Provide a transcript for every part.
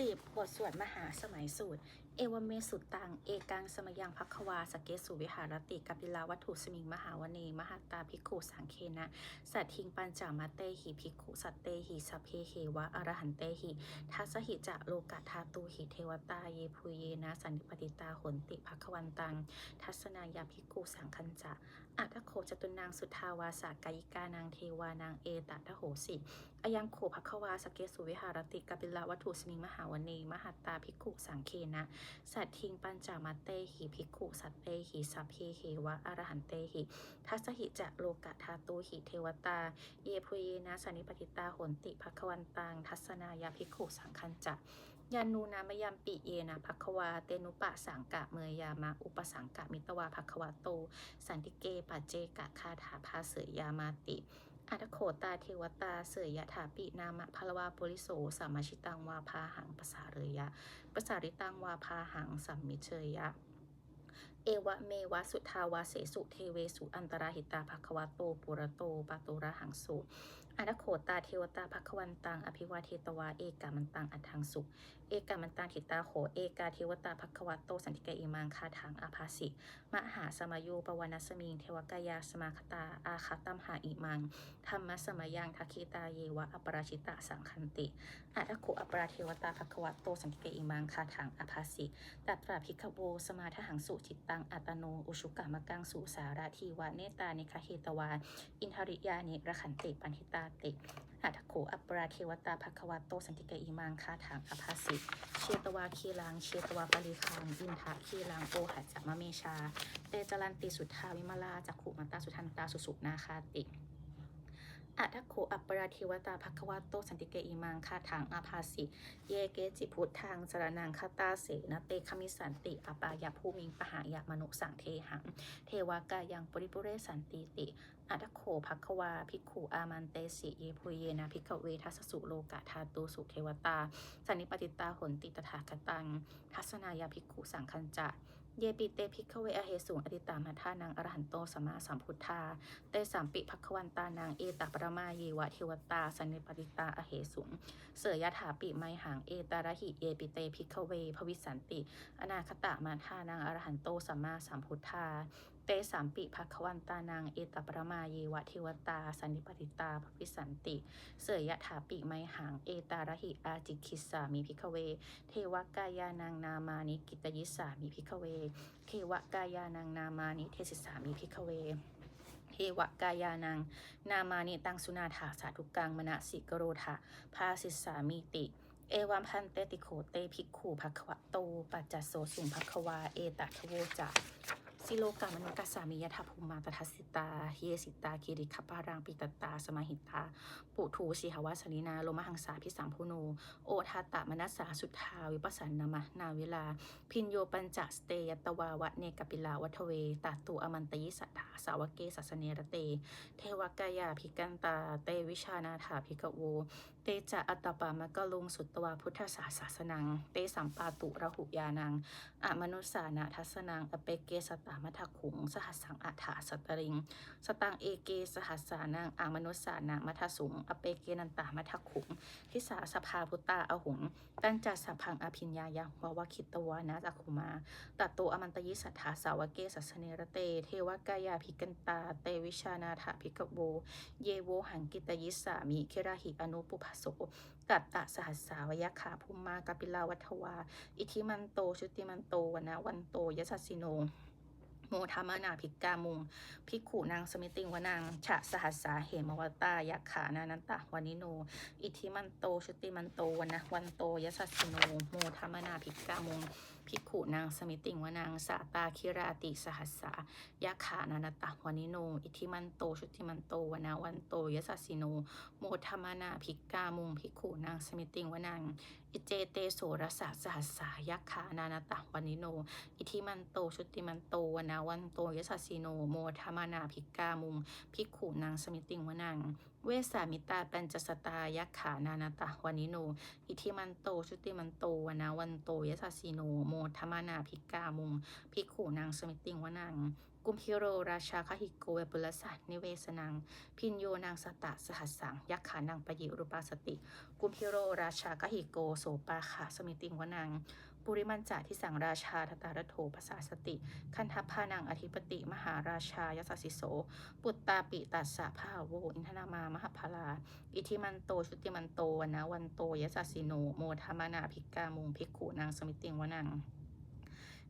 สิบทสวดมหาสมัยสูตร เอวเมสุตตัง เอกังสมยังพักวาสเกสุวิหารติกัปปิลาวัตถุสมิงมหาวเนมหาตาภิกขุสังเคนะ สัตทิงปัญจามาเตหิภิกขุสัตเตหิสัพเพเหวะอรหันเตหิทัสหิจะโลกัตทาตูหิเทวตาเยภูเยนะสันนิปติตาหนติภควันตัง ทัศนายาภิกขุสังคัญจะอัตโขจตุนางสุทาวาสากายิกานางเทวานางเอตทโหสิอยังโขภควาสเกสุวิหารติกัปปิลาวัตถุสมิงมหาวเนมหัตตาภิกขุสังเคนะ สัตทิงปัญจามาเตหิภิกขุสัตเตหิสัพเพเหวะอรหันเตหิ ทัสหิจะโลกะทาตูหิเทวตา เยพุเยนะสันิปติตาโหนติภควันตัง ทัศนายาภิกขุสังคัญจะยานูนามยามปิเยนะภควาเตนุปะสังกะเมยยามะอุปสังกะมิตวาภควาโต สันติเกปัจเจกะคาถาภาเสยยามาติ อัตโขตาเทวตาเสยยะถาปินามะพลวาปุริโสสามาชิตังวาพาหังภาษาเรยะภาษาริตังวาพาหังสัมมิเชยยะเอวะเมวะสุทาวาเสสุเทเวสุอันตราหิตาภควาโตปุระโตปะตุระหังสุ อัตโขตาเทวตาภควันตัง อภิวาเทตวา เอกามันตัง อัทังสุเอกามันตังทิตาโข เอกาเทวตาภควาโตสันติกาอิมังคาถังอาภาสิมหาสมายุปวานัสมิง เทวกายาสมาคตา อาคาตัมหาอิมัง ธรรมะสมยังทักขิตาเยวะ อปราชิตะสังคันติอัตโขอปราเทวตาภควาโตสันติกาอิมังคาถังอาภาสิตัตราภิกขโวสมาทหังสุจิตตัง อัตโน อุชุกามกังสุสาราทีวะเนตานิคเหตวา อินทริยานิระขันติปันทิตาติอัตโขอัปปราเทวตาภควาโตสันติกอิมังคาถังอภัสิเชตวาคีลัง เชตวาปริคังอินทะคีลังโอหัจจมะเมชา เตจรันติสุทธาวิมาลาจักขุมาตาสุทันตาสุสุนาคาติ อัตโขอัปปราเทวตาภควาโตสันติเกอิมังคาถังอาภาสิ เยเกจิพุทธังสรนังคาตาเสนะเตคมิสันติอปายาภูมิงปหายามนุสังเทหัง เทวากายังปริปุเรสันติติอัตโขภควาภิกขุอามันเตสิเยพุเยนะภิกขเวทัสสุโลกะทาตูสุเทวตาสันนิปติตาหนติตถาคตังทัศนายาภิกขุสังคัญจะ เยปิเตภิกขเวอเหสุงอติตามัทานังอรหันโตสมมาสัมพุทธา เตสามปิภควันตานางเอตปรมาเยวะเทวตาสันนิปติตาอเหสุงเสยยถาปิไมหังเอตารหิเยปิเตภิกขเว ภวิสันติ อนาคตะมาทานางอรหันโตสัมมาสัมพุทธาเตสามปิภควันตานางเอตปรมาเยวะเทวตา สันนิปติตาภวิสันติ เสยยะถาปิไมหังเอตารหิอาจิคิสามิภิกเว เทวกายานางนามานิกิตยิสามิภิกเว เทวกายานางนามานิเทศิสามิภิกเวเทวกายานัง นามานิตังสุนาถาสาธุกังมณสิกโรธาภาสิสามิติ เอวัมพันเตติโขเตภิกขูภควะโต ปัจจโสสุงภควา เอตทโวจะ สิโลกามนุกัสสามิยถาภูมาตทัสสิตาเยสิตาคิริคปารังปิตตา สมาหิตา ปุทูสิหวาสลินาโลมหังสาพิสัมพุโน โอทาตะมนัสสาสุทธาวิปัสสันนามะนาเวลา พินโยปัญจสเตยตวาวะเนกปิลาวัทเวตาตุอมันตยิสัทธาสาวเกสัสเนรเต เทวกายาภิกันตา เตวิชานาถาภิกโวเตจะอัตปามะกะลุงสุตตวาพุทธศาสาสนัง เตสัมปาตุระหุยานังอมนุสานาทัสนัง อเปเกสตามะทขุง สหัสสังอัฏฐาสตริง สตังเอเกสหัสสานังอามนุสานามัทสุง อเปเกนันตามัทขุง ทิสาสภาพุตตาอหุง ตันจัสพังอภิญญายะวาวคิตวานาจักขุมา ตัตโตอมันตยิสัทธาสาวเกสัสเนรเต เทวกายาภิกันตา เตวิชานาถาภิกโว เยโวหังกิตยิสามิเคราหิอนุปุภโสกัตตะสหัสสาวยะขาภูมากาปิลาวัทวา อิทิมันโตชุติมันโตวนะวันโตยสัสสิโนโมธามนาภิกกามุงภิกขุนางสมิติงวนางฉะสหัสสาเหมวตายะขานานันตะวานิโน อิทิมันโตชุติมันโตวนะวันโตยสัสสิโนโมธามนาภิกกามุง ภิกขุนางสมิติงวนางสาตาคิราติสหัสสายะขานานันตะวานิโน อิทิมันโตชุติมันโตวนะวันโตยสัสสิโน โมธามานาภิกกามุงภิกขุนางสมิติงวนางอิเจเตโสรสะสหัสสายะขานานตะวานิโน อิทิมันโตชุติมันโตวนาวันโตยสัสสิโน โมทามานาภิกกามุงภิกขุนางสมิติงวนัง เวสามิตาปัญจสตายักขานานาตะวานิโน อิทิมันโต ชุติมันโตวนาวันโตยสัสสิโน โมทามานาภิกามุง ภิกขุนางสมิติงวนัง กุมพิโรราชาคหิโกเวปุลสัตนิเวสนัง พินโยนางสตะสหัสสัง ยักขานังปยิรูปาสติ กุมพิโรราชาคหิโกโสปาขาสมิติงวนัง ปุริมันจาที่สังราชาทตารโถภาษาสติ คันทัพพานังอธิปติ มหาราชายสสสิโส ปุตตาปิตัสสะภาโว อินทนามามหพลา อิทิมันโต ชุติมันโตวนะวันโตยสสสิโน โมทามนาภิกกามุงภิกขุนางสมิติงวนัง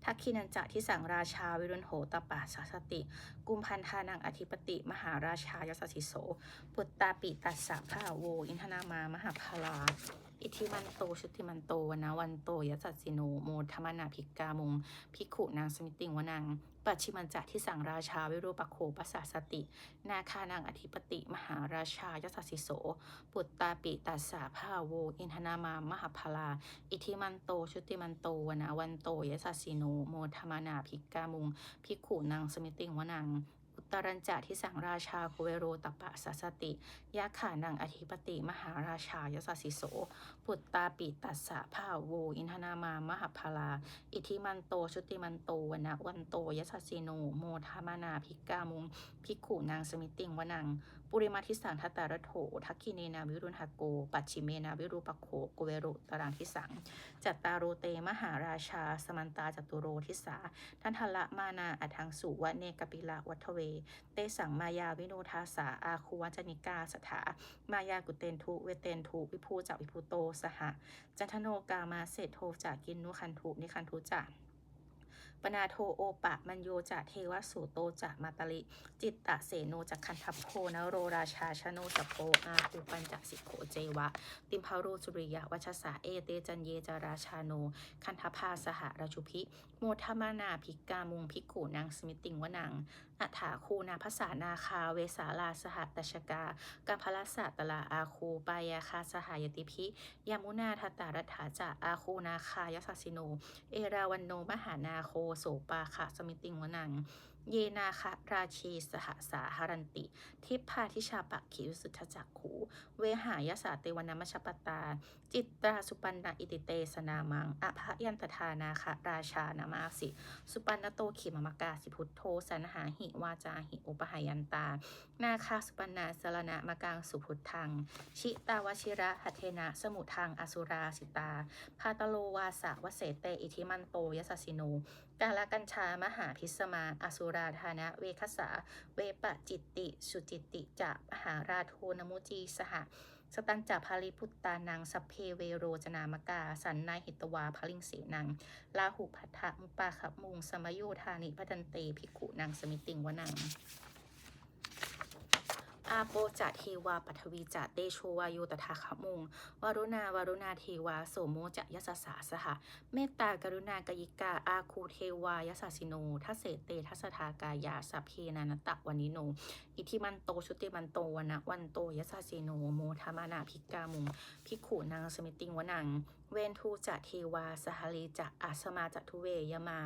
ทักขินันจะที่สังราชาวิรุณโหตปาสาสติ กุมพันธานังอธิปติ มหาราชายสสสิโส ปุตตาปิตัสสะภาโว อินทนามามหพลา อิทิมันโตชุติมันโตวนะวันโตยสัสสิโนโมทมานาภิกามุงภิกขุนางสมิติงวนังปัจฉิมันจะที่สังราชาวิรูปโคปัสสาสติ นาคานางอธิปติ มหาราชายสัสสิโส ปุตตาปิตัสสะภาโว อินทนามามหพลา อิทิมันโตชุติมันโตวนะวันโตยสัสสิโนโมทมานาภิกามุงภิกขุนางสมิติงวนัง ตรัญจาที่สังราชาโคเวโรตปะสัสติยะขานังอธิปติ มหาราชายสสิโส ปุตตาปิตัสสะภาโว อินทนามามหพลา อิทิมันโตชุติมันโตวนะวันโตยสสิโน โมธามานาภิกามุงพิกขุนางสมิติงวนัง ปุริมาทิสังทัตตารโถทักขิเนนาวิรุณหโก ปัจฉิเมนาวิรูปโคโกเวโรตารางทิสัง จัตตาโรเตมหาราชา สมันตาจัตุโรทิสา ทันทละมานาอัทังสุวะเนกปิละวัทเว เตสังมายาวิโนทาสาอาคูวัจนิกาสถามายากุเตนทุเวเตนทุวิภูจักวิภูโตสหะจันทโนกามาเศษโทจากกินนุคันทุนิคันทุจัก ปนาโทโอปะมัญโยจะเทวสุโตจะมาตลิจิตตะเสโนจักคันทัพโพนโรราชาชโนสโพอาคูปัญจสิโขเจวะ ติมพารุสุริยะวัชสาเอเตจันเยจาราชาโน คันทพาสหราชุพิ โมทมานาภิกกามุงภิกขุนางสมิติงวนัง อัฏฐาคูนาภาษานาคาเวสาลาสหัตชกากัมพลสะตลาอาคูปายาคาสหายติพิยามุนาทตารัฐาจะอาคูนาคายสัสสิโน เอราวันโนมหานาโคโสปาคะสมิติงวนังเยนาคะราชีสหสาหรันติ ทิพพาทิชาปะขิวสุทธจักขู เวหายสาเตวนามชปตา จิตตราสุปันนาอิติเตสนามังอภยันตทานาคะราชานามาสิ สุปันนโตขิมมกาสิพุทโธสันหาหิวาจาหิอุปหายันตา นาคาสุปันนาสรณะมกังสุพุทธัง ชิตาวชิระหัเทนะสมุทังอสุราสิตาพาตโลวาสาวเสเตอิทิมันโตยสสิโน กาลกัญชามหาพิสมา อสุราธานะ เวคสา เวปจิตติ สุจิตติจะมหาราโทนมุจีสหสตันจาภาลิพุตตานังสัพเพเวโรจนามกา สันนายหิตวาพลิงเสนังลาหุพัทธมุปาขมุงสมโยธานิพัตันเตภิกขุนางสมิติงวนัง อาโปจะเทวาปัทวีจะเตโชวายุตถาคมุงวรุณาวรุณาเทวาโสโมจะยสสาสหะเมตตากรุณากยิกาอาคูเทวายสสิโนทัสเสเตทัสทากายาสัพเพนานตะวันิโน อิทิมันโตชุติมันโตวนะวันโตยสสิโนโมทามานาภิกกามุงภิกขุนางสมิติงวนัง เวนทูจะเทวาสหลีจะอาสมาจะทุเวยมา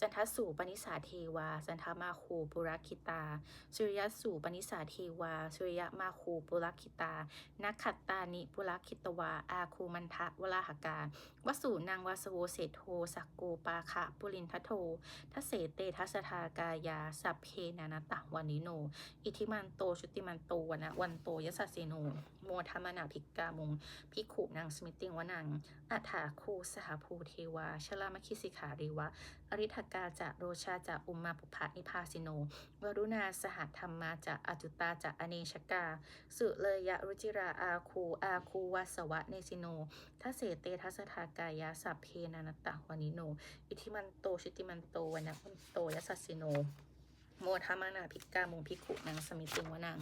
จันทสูปนิสาเทวา จันทมาคูปุรคิตา สุริยสูปนิสาเทวา สุริยมาคูปุรคิตา นักขัตตานิปุรคิตวา อาคูมันทะวลาหกาวสูนางวาสโวเศธโทสักโกปาคะปุรินทโททัเสเตทัสทากายา สัพเพนานตะวานิโน อิทิมันโตชุติมันโตวนะวันโตยสสสิโน โมทามนาภิกกามุงพิกขุนางสมิติงวนังอัฏฐาคูสหภูเทวาชลามคิสิขาริวะ อริทกาจะโรชาจะอุมมาปุภะนิพาสิโน วรุณาสหธรรมาจะอจุตาจะอเนชกา สุเลยะรุจิราอาคูอาคูวัสวะเนสิโนทัเสเตทัสทากายาสัพเพนานตะวานิโน อิทิมันโตชุติมันโตวนะวันโตยสัสสิโน โมทามานาภิกกามุงภิกขุนางสมิติงวนัง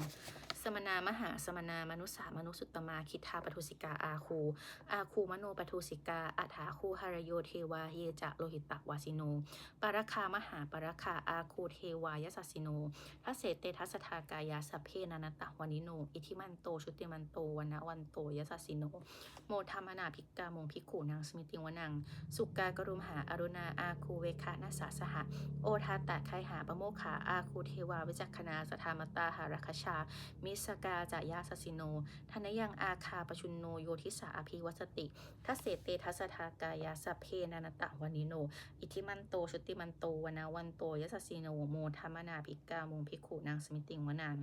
สมนามหาสมนามนุษสามนุสุตมาคิทาปทุสิกาอาคู อาคูมโนปทุสิกาอัฏฐาคูหารโยเทวาเยจะโลหิตตวาสิโนปารคามหาปารคาอาคูเทวายสัสิโนทัสเสเตทัสทากายาสเพนานตะวานิโน อิทิมันโตชุติมันโตวันวันโตยสัสิโน โมทามนาภิกามงภิกขุนางสมิติงวนัง สุกากรุมหาอรุณาอาคูเวคะนาสาสหะโอทาตะไคหาปโมขาอาคูเทวาวิจักขณาสธามตาหารัคชา มิสกาจายาสสิโนธนยังอาคาปชุนโนโยทิสาอภิวัสติทัสเสเตทัสทากายาสเพนานตะวานิโน อิทิมันโตชุติมันโตวนาวันโตยสสิโนโมธรรมนาภิกามุงภิกขุนางสมิติงวนัง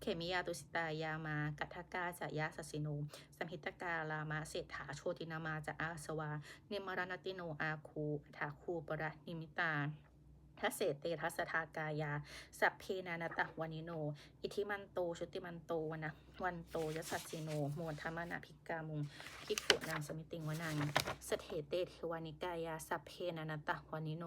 เขมิยาตุสิตายามากัทกาจายาสสิโนสัมหิตกาลามาเศรษฐาโชตินามาจะอาสวาเนมารณติโนอาคูถาคูประนิมิตา ทัศเสเตทัสทากายา สัพเพนานาตะวานิโน อิทิมันโตชุติมันโตวนะ วันโตยสัสสิโนโมธรรมนาภิกามุงภิกุนางสมิติงวนังสเถเตเทวานิกายาสัพเพนานาตะวานิโน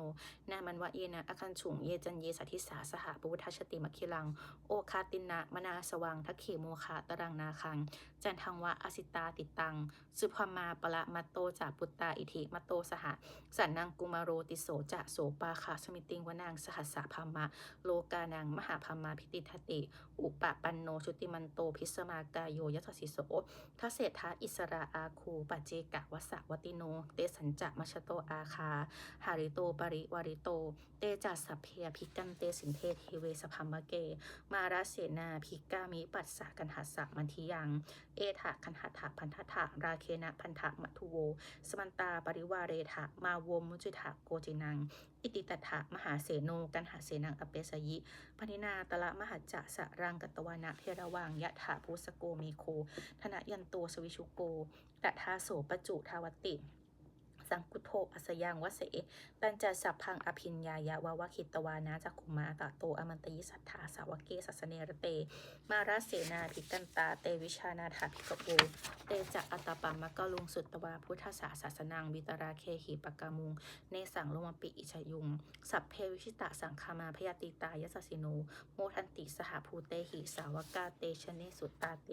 นามันวะเยนะอคันฉุงเยจันเยสัทิสาสหปุทธชติมคคิลัง โอคาตินะมนาสวังทัคเขโมคาตรังนาคัง จันทังวะอสิตาติตัง สุภมาปละมัตโตจาปุตตาอิทิมัตโตสหะสันนังกุมารโรติโสจะโสปาคาสมิติงวนางสหัสสะพัมะโลกานังมหาพัมมาพิติทติ อุปปันโนชุติมันโตพิสมากายโยยัสสิโสทเศรษฐาอิสราอาคูปัจเจกะวสะวติโน เตสัญจะมชโตอาคา หาริโตปริวาริโต เตจัสสพเพยพิกันเตสินเทเทเวสพัมมะเก มาราเสนาภิกามิปัสสะกันหัสสะมันทิยัง เอถะคันหัตถะพันธะถะราเคนะพันธะมัทุโว สมันตาปริวาเรถะมาวมุจุถะโกจินัง อิติตถะมหาเสโนกันหาเสนังอเปสยิปนินาตละมหัจจะสะรังกตวานะเทระวังยะถาภูสโกเมโคธนยันโตสวิชุโกตถาโสปจุทาวติ สังกุโทอัสยังวเสตันจะสัพพังอภิญญายะวาวคิตวานาจักขุมาตะโตอมันตยิสัทธาสาวกเกสัสเนรเต มาราเสนาภิกันตาเตวิชานาถาภิกโกเตจะอัตปามะกะลุงสุตตวาพุทธศาสาสนังวิตราเคหิปกามุง เนสังโลมปิอิชยุง สัพเพวิชิตะสังคามาพยาติตายสสสิโนโมทันติสหภูเตหิสาวกาเตชเนสุตตาเต